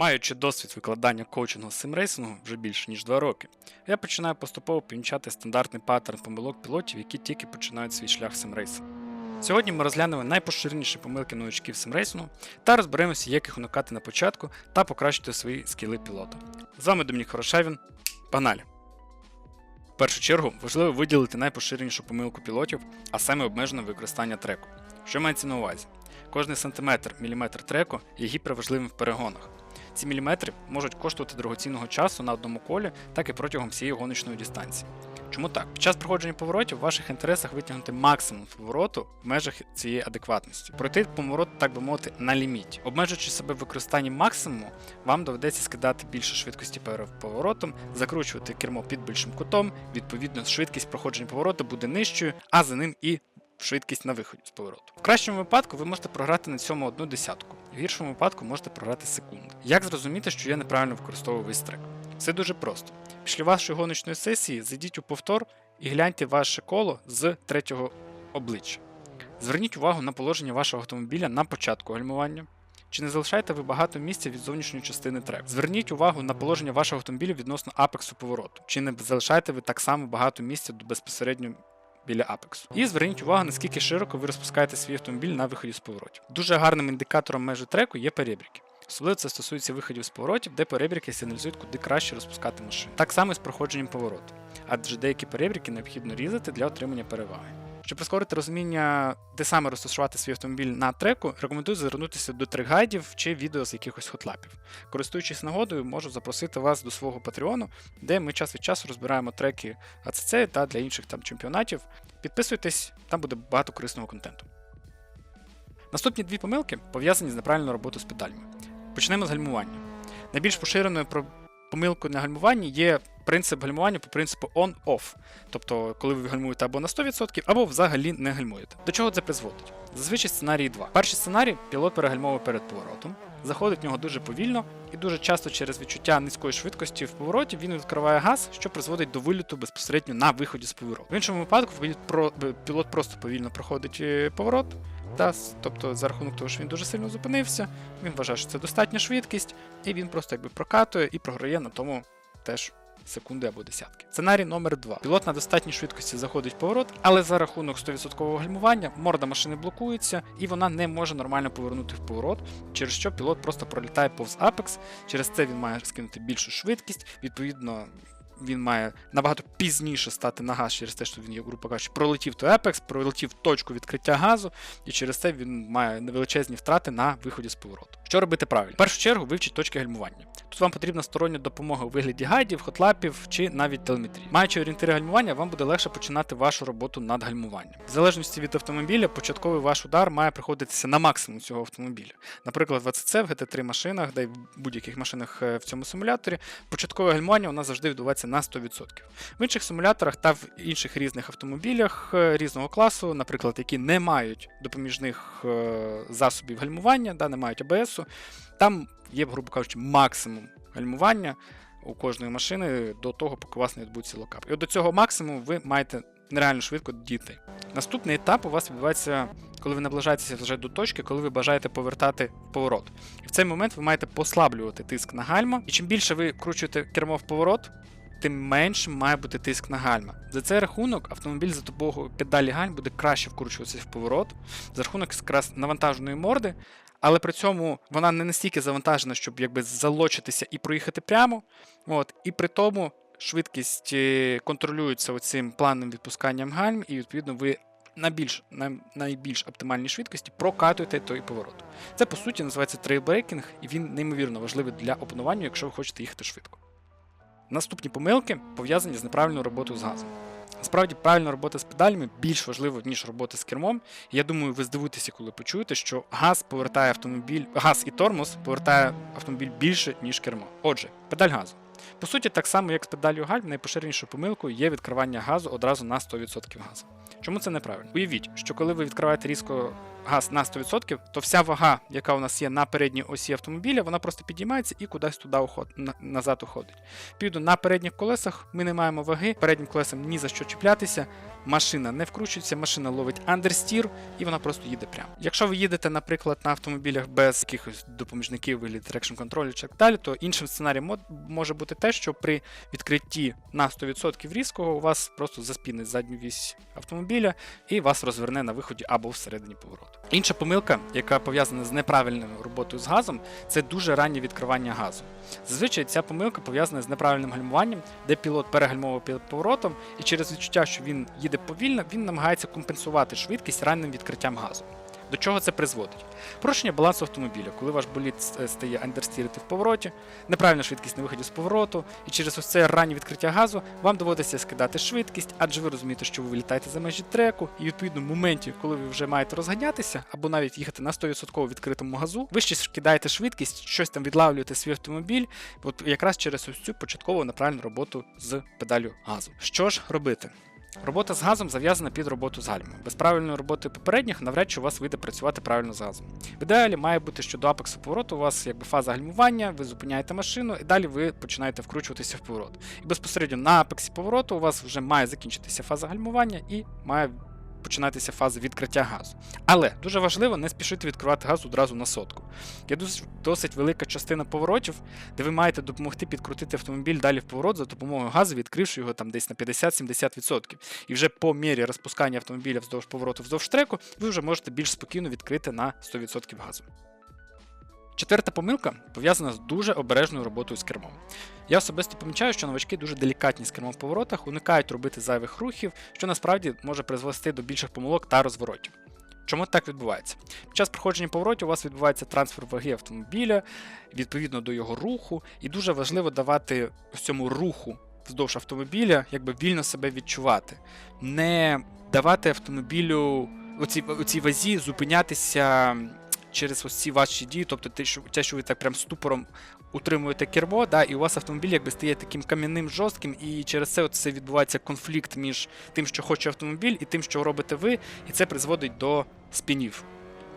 Маючи досвід викладання коучингу симрейсингу вже більше ніж 2 роки, я починаю поступово помічати стандартний паттерн помилок пілотів, які тільки починають свій шлях в симрейсингу. Сьогодні ми розглянемо найпоширеніші помилки новичків симрейсингу та розберемося, як їх уникати на початку та покращити свої скіли пілота. З вами Домінік Хорошавін. Погнали! В першу чергу важливо виділити найпоширенішу помилку пілотів, а саме обмежене використання треку. Що мається на увазі? Кожний сантиметр, міліметр треку є гіперважливим в перегонах. Ці міліметри можуть коштувати дорогоцінного часу на одному колі, так і протягом всієї гоночної дистанції. Чому так? Під час проходження поворотів в ваших інтересах витягнути максимум повороту в межах цієї адекватності. Пройти поворот, так би мовити, на ліміті. Обмежуючи себе в використанні максимуму, вам доведеться скидати більше швидкості перед поворотом, закручувати кермо під більшим кутом, відповідно, швидкість проходження повороту буде нижчою, а за ним і швидкість на виході з повороту. В кращому випадку ви можете програти на цьому одну десятку, в гіршому випадку можете програти секунди. Як зрозуміти, що я неправильно використовую весь трек? Все дуже просто. Після вашої гоночної сесії зайдіть у повтор і гляньте ваше коло з третього обличчя. Зверніть увагу на положення вашого автомобіля на початку гальмування. Чи не залишаєте ви багато місця від зовнішньої частини треку? Зверніть увагу на положення вашого автомобіля відносно апексу повороту. Чи не залишаєте ви так само багато місця безпосередньо біля апексу? І зверніть увагу, наскільки широко ви розпускаєте свій автомобіль на виході з поворотів. Дуже гарним індикатором межі треку є перебріки. Особливо це стосується виходів з поворотів, де перебріки сигналізують, куди краще розпускати машину. Так само і з проходженням повороту, адже деякі перебріки необхідно різати для отримання переваги. Щоб прискорити розуміння, де саме розташувати свій автомобіль на треку, рекомендую звернутися до трек-гайдів чи відео з якихось хотлапів. Користуючись нагодою, можу запросити вас до свого патреону, де ми час від часу розбираємо треки АЦЦ та для інших там чемпіонатів. Підписуйтесь, там буде багато корисного контенту. Наступні дві помилки пов'язані з неправильною роботою з педалями. Почнемо з гальмування. Найбільш поширеною про- помилкою на гальмуванні є принцип гальмування по принципу on-off. Тобто, коли ви гальмуєте або на 100%, або взагалі не гальмуєте. До чого це призводить? Зазвичай сценарій 2. Перший сценарій пілот перегальмовує перед поворотом, заходить в нього дуже повільно, і дуже часто через відчуття низької швидкості в повороті він відкриває газ, що призводить до виліту безпосередньо на виході з повороту. В іншому випадку пілот просто повільно проходить е, поворот. Та, тобто, за рахунок того, що він дуже сильно зупинився, він вважає, що це достатня швидкість, і він просто якби прокатує і програє на тому теж секунди або десятки. Сценарій номер 2. Пілот на достатній швидкості заходить в поворот, але за рахунок 100% гальмування морда машини блокується, і вона не може нормально повернути в поворот, через що пілот просто пролітає повз апекс. Через це він має скинути більшу швидкість. Відповідно, він має набагато пізніше стати на газ через те, що він, грубо кажучи, пролетів той апекс, пролетів точку відкриття газу, і через це він має невеличезні втрати на виході з повороту. Що робити правильно? В першу чергу вивчіть точки гальмування. Тут вам потрібна стороння допомога у вигляді гайдів, хотлапів чи навіть телеметрії. Маючи орієнтири гальмування, вам буде легше починати вашу роботу над гальмуванням. В залежності від автомобіля, початковий ваш удар має приходитися на максимум цього автомобіля. Наприклад, в АЦЦ, в GT3 машинах, де й в будь-яких машинах е, в цьому симуляторі, початкове гальмування у нас завжди відбувається на 100%. В інших симуляторах та в інших різних автомобілях е, різного класу, наприклад, які не мають допоміжних е, засобів гальмування, да, не мають АБСу, там є, грубо кажучи, максимум гальмування у кожної машини до того, поки у вас не відбудеться локап. І от до цього максимуму ви маєте нереально швидко дійти. Наступний етап у вас відбувається, коли ви наближаєтеся вже до точки, коли ви бажаєте повертати в поворот. І в цей момент ви маєте послаблювати тиск на гальма. І чим більше ви кручуєте кермо в поворот, тим меншим має бути тиск на гальма. За цей рахунок автомобіль за допомогою педалі гальм буде краще вкручуватися в поворот за рахунок якраз навантаженої морди, але при цьому вона не настільки завантажена, щоб якби залочитися і проїхати прямо. От, і при тому швидкість е, контролюється оцим плавним відпусканням гальм, і відповідно ви на більш на найбільш оптимальній швидкості прокатуєте той поворот. Це по суті називається трейбрейкінг, і він неймовірно важливий для опанування, якщо ви хочете їхати швидко. Наступні помилки пов'язані з неправильною роботою з газом. Насправді, правильна робота з педалями більш важлива, ніж робота з кермом. Я думаю, ви здивуєтеся, коли почуєте, що газ повертає автомобіль, газ і тормоз повертає автомобіль більше, ніж кермо. Отже, педаль газу. По суті, так само, як з педалью гальм, найпоширенішою помилкою є відкривання газу одразу на 100% газу. Чому це неправильно? Уявіть, що коли ви відкриваєте різко газ на 100%, то вся вага, яка у нас є на передній осі автомобіля, вона просто підіймається і кудись туди уход... на- назад уходить. Відповідно, на передніх колесах ми не маємо ваги, переднім колесам ні за що чіплятися, машина не вкручується, машина ловить андерстір і вона просто їде прямо. Якщо ви їдете, наприклад, на автомобілях без якихось допоміжників вигляд трекшн контролю чи так далі, то іншим сценарієм може бути те, що при відкритті на 100% різкого у вас просто заспінить задню вісь автомобіля і вас розверне на виході або всередині повороту. Інша помилка, яка пов'язана з неправильною роботою з газом, це дуже раннє відкривання газу. Зазвичай ця помилка пов'язана з неправильним гальмуванням, де пілот перегальмовує під поворотом, і через відчуття, що він їде повільно, він намагається компенсувати швидкість ранним відкриттям газу. До чого це призводить? Порушення балансу автомобіля, коли ваш болід е, стає андерстірити в повороті, неправильна швидкість на виході з повороту, і через ось це раннє відкриття газу вам доводиться скидати швидкість, адже ви розумієте, що ви вилітаєте за межі треку, і відповідно в моменті, коли ви вже маєте розганятися, або навіть їхати на 100% відкритому газу, ви ще ж кидаєте швидкість, щось там відлавлюєте свій автомобіль, от якраз через ось цю початкову неправильну роботу з педалю газу. Що ж робити? Робота з газом зав'язана під роботу з гальмом. Без правильної роботи попередніх навряд чи у вас вийде працювати правильно з газом. В ідеалі має бути, що до апексу повороту у вас якби фаза гальмування, ви зупиняєте машину і далі ви починаєте вкручуватися в поворот. І безпосередньо на апексі повороту у вас вже має закінчитися фаза гальмування і має починатися фаза відкриття газу. Але дуже важливо не спішити відкривати газ одразу на сотку. Є досить, досить велика частина поворотів, де ви маєте допомогти підкрутити автомобіль далі в поворот за допомогою газу, відкривши його там десь на 50-70%. І вже по мірі розпускання автомобіля вздовж повороту вздовж треку, ви вже можете більш спокійно відкрити на 100% газу. Четверта помилка пов'язана з дуже обережною роботою з кермом. Я особисто помічаю, що новачки дуже делікатні з кермом в поворотах, уникають робити зайвих рухів, що насправді може призвести до більших помилок та розворотів. Чому так відбувається? Під час проходження поворотів у вас відбувається трансфер ваги автомобіля відповідно до його руху, і дуже важливо давати цьому руху вздовж автомобіля, якби вільно себе відчувати, не давати автомобілю оцій, оцій вазі зупинятися через ось ці ваші дії, тобто те, що, те, що ви так прям ступором утримуєте кермо, да, і у вас автомобіль якби стає таким кам'яним жорстким, і через це от це відбувається конфлікт між тим, що хоче автомобіль, і тим, що робите ви, і це призводить до спінів.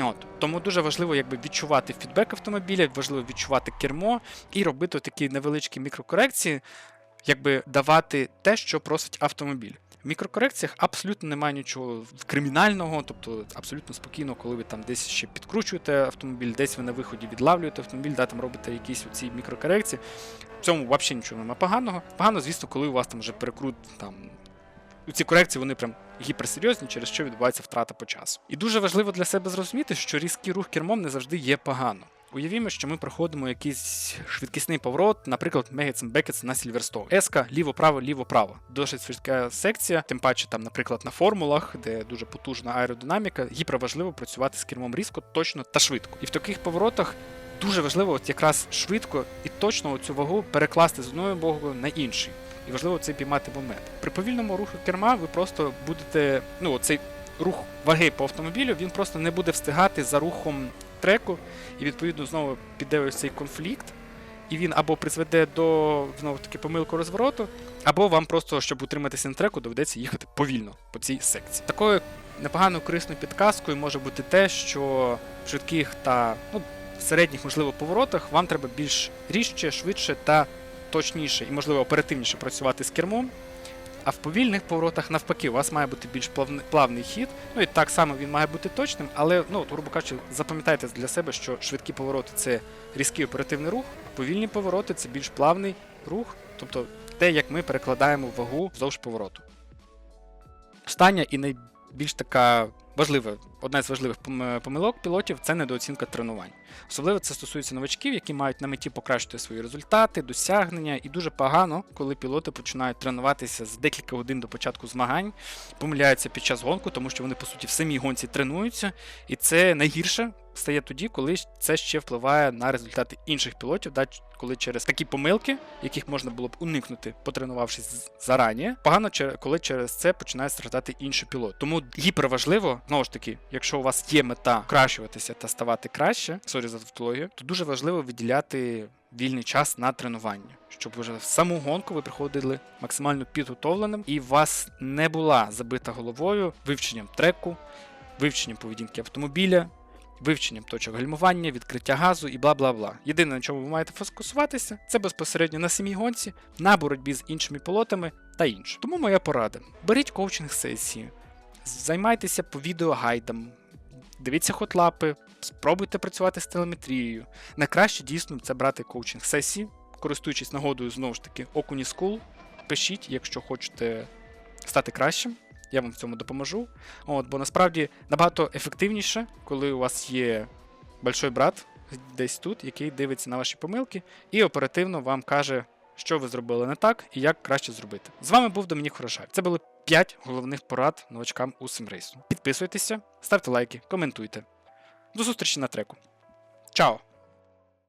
От. Тому дуже важливо якби, відчувати фідбек автомобіля, важливо відчувати кермо і робити такі невеличкі мікрокорекції, якби давати те, що просить автомобіль. В мікрокорекціях абсолютно немає нічого кримінального, тобто абсолютно спокійно, коли ви там десь ще підкручуєте автомобіль, десь ви на виході відлавлюєте автомобіль, да, там робите якісь оці мікрокорекції. В цьому взагалі нічого немає поганого. Погано, звісно, коли у вас там вже перекрут там. Ці корекції вони прям гіперсерйозні, через що відбувається втрата по часу. І дуже важливо для себе зрозуміти, що різкий рух кермом не завжди є погано. Уявімо, що ми проходимо якийсь швидкісний поворот, наприклад, Мегетсен Бекетс на Сільверстоун. Еска ліво-право, ліво-право. Досить швидка секція, тим паче там, наприклад, на формулах, де дуже потужна аеродинаміка, гіперважливо працювати з кермом різко, точно та швидко. І в таких поворотах дуже важливо от якраз швидко і точно цю вагу перекласти з одної боку на інший. І важливо це піймати момент. При повільному руху керма ви просто будете, ну, цей рух ваги по автомобілю, він просто не буде встигати за рухом треку, і відповідно знову піде ось цей конфлікт, і він або призведе до знову таки помилку розвороту, або вам просто, щоб утриматися на треку, доведеться їхати повільно по цій секції. Такою непоганою корисною підказкою може бути те, що в швидких та ну, середніх, можливо, поворотах вам треба більш ріжче, швидше та точніше і, можливо, оперативніше працювати з кермом. А в повільних поворотах навпаки, у вас має бути більш плавний, плавний хід. Ну і так само він має бути точним, але, ну, грубо кажучи, запам'ятайте для себе, що швидкі повороти це різкий оперативний рух, повільні повороти це більш плавний рух, тобто те, як ми перекладаємо вагу вздовж повороту. Остання і найбільш така важлива, одна з важливих помилок пілотів це недооцінка тренувань. Особливо це стосується новачків, які мають на меті покращити свої результати, досягнення, і дуже погано, коли пілоти починають тренуватися з декілька годин до початку змагань, помиляються під час гонку, тому що вони по суті в самій гонці тренуються, і це найгірше стає тоді, коли це ще впливає на результати інших пілотів, да, коли через такі помилки, яких можна було б уникнути, потренувавшись зарані, погано коли через це починає страждати інший пілот. Тому гіперважливо, знову ж таки, якщо у вас є мета покращуватися та ставати краще, сорі за тавтологію, то дуже важливо виділяти вільний час на тренування, щоб вже в саму гонку ви приходили максимально підготовленим і вас не була забита головою вивченням треку. вивченням поведінки автомобіля, вивченням точок гальмування, відкриття газу і бла бла бла. Єдине, на чому ви маєте фокусуватися, це безпосередньо на самій гонці, на боротьбі з іншими пілотами та інше. Тому моя порада: беріть коучинг сесії, займайтеся по відеогайдам, дивіться хотлапи, спробуйте працювати з телеметрією. Найкраще дійсно це брати коучинг сесії, користуючись нагодою знову ж таки Okuni School. Пишіть, якщо хочете стати кращим. Я вам в цьому допоможу. От, бо насправді набагато ефективніше, коли у вас є большой брат десь тут, який дивиться на ваші помилки і оперативно вам каже, що ви зробили не так і як краще зробити. З вами був Домінік Хорошаєв. Це були 5 головних порад новачкам у симрейсу. Підписуйтеся, ставте лайки, коментуйте. До зустрічі на треку. Чао!